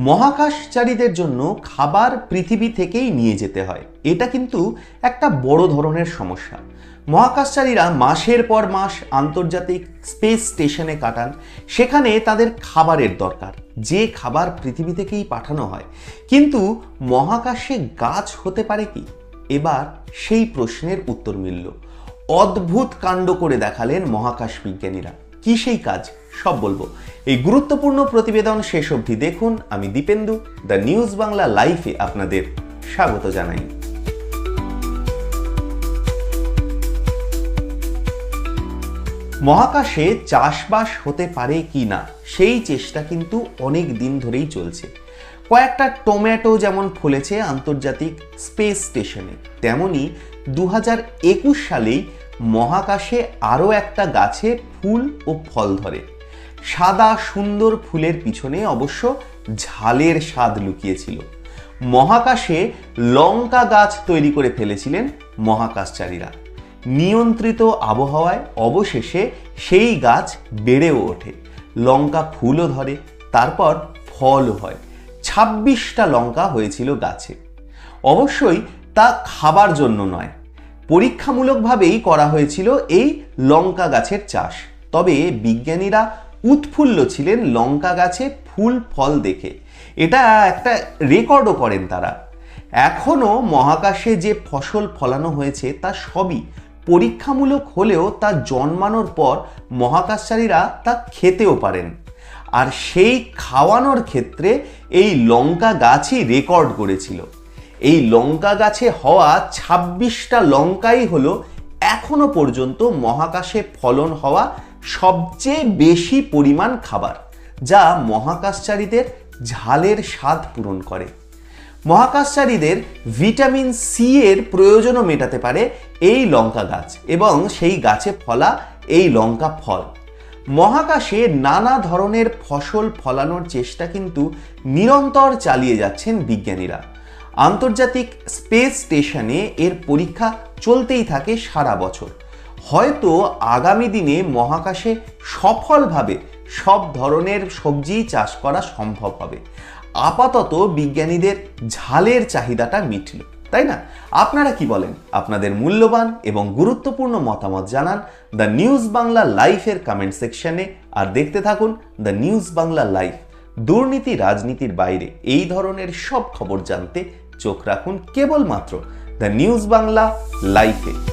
মহাকাশচারীদের জন্য খাবার পৃথিবী থেকেই নিয়ে যেতে হয়। এটা কিন্তু একটা বড় ধরনের সমস্যা। মহাকাশচারীরা মাসের পর মাস আন্তর্জাতিক স্পেস স্টেশনে কাটান। সেখানে তাদের খাবারের দরকার, যে খাবার পৃথিবী থেকেই পাঠানো হয়। কিন্তু মহাকাশে গাছ হতে পারে কি? এবার সেই প্রশ্নের উত্তর মিলল। অদ্ভুত কাণ্ড করে দেখালেন মহাকাশ বিজ্ঞানীরা। কি সেই কাজ? সব বলব। এই গুরুত্বপূর্ণ প্রতিবেদন শেষ অবধি দেখুন। আমি দীপেন্দু, দ্য নিউজ বাংলা লাইফে আপনাদের স্বাগত জানাই। মহাকাশে চাষবাস হতে পারে কি না, সেই চেষ্টা কিন্তু অনেক দিন ধরেই চলছে। কয়েকটা টমেটো যেমন ফলেছে আন্তর্জাতিক স্পেস স্টেশনে, তেমনি দু হাজার একুশ সালেই মহাকাশে আরও একটা গাছে ফুল ও ফল ধরে। সাদা সুন্দর ফুলের পিছনে অবশ্য ঝালের স্বাদ লুকিয়েছিল। মহাকাশে লঙ্কা গাছ তৈরি করে ফেলেছিলেন মহাকাশচারীরা। নিয়ন্ত্রিত আবহাওয়ায় অবশেষে সেই গাছ বেড়েও ওঠে। লঙ্কা ফুলও ধরে, তারপর ফলও হয়। ছাব্বিশটা লঙ্কা হয়েছিল গাছে। অবশ্যই তা খাবার জন্য নয়। পরীক্ষামূলকভাবেই করা হয়েছিল এই লঙ্কা গাছের চাষ। তবে বিজ্ঞানীরা উৎফুল্ল ছিলেন লঙ্কা গাছে ফুল, ফল দেখে। এটা একটা রেকর্ডও করেন তারা। এখনও মহাকাশে যে ফসল ফলানো হয়েছে, তা সবই পরীক্ষামূলক হলেও তা জন্মানোর পর মহাকাশচারীরা তা খেতেও পারেন। আর সেই খাওয়ানোর ক্ষেত্রে এই লঙ্কা গাছই রেকর্ড করেছিল। এই লঙ্কা গাছে হওয়া ছাব্বিশটা লঙ্কাই হলো এখনও পর্যন্ত মহাকাশে ফলন হওয়া সবচেয়ে বেশি পরিমাণ খাবার যা মহাকাশচারীদের ঝালের স্বাদ পূরণ করে। মহাকাশচারীদের ভিটামিন সি এর প্রয়োজনও মেটাতে পারে এই লঙ্কা গাছ এবং সেই গাছে ফলা এই লঙ্কা ফল। মহাকাশে নানা ধরনের ফসল ফলানোর চেষ্টা কিন্তু নিরন্তর চালিয়ে যাচ্ছেন বিজ্ঞানীরা। আন্তর্জাতিক স্পেস স্টেশনে এর পরীক্ষা চলতেই থাকে সারা বছর। হয়তো আগামী দিনে মহাকাশে সফলভাবে সব ধরনের সবজি চাষ করা সম্ভব হবে। আপাতত বিজ্ঞানীদের ঝালের চাহিদাটা মিটল, তাই না? আপনারা কি বলেন? আপনাদের মূল্যবান এবং গুরুত্বপূর্ণ মতামত জানান দ্য নিউজ বাংলা লাইফের কমেন্ট সেকশনে আর দেখতে থাকুন দ্য নিউজ বাংলা লাইফ, দুর্নীতি রাজনীতির বাইরে এই ধরনের সব খবর জানতে চোখ রাখুন কেবলমাত্র দ্য নিউজ বাংলা লাইফে।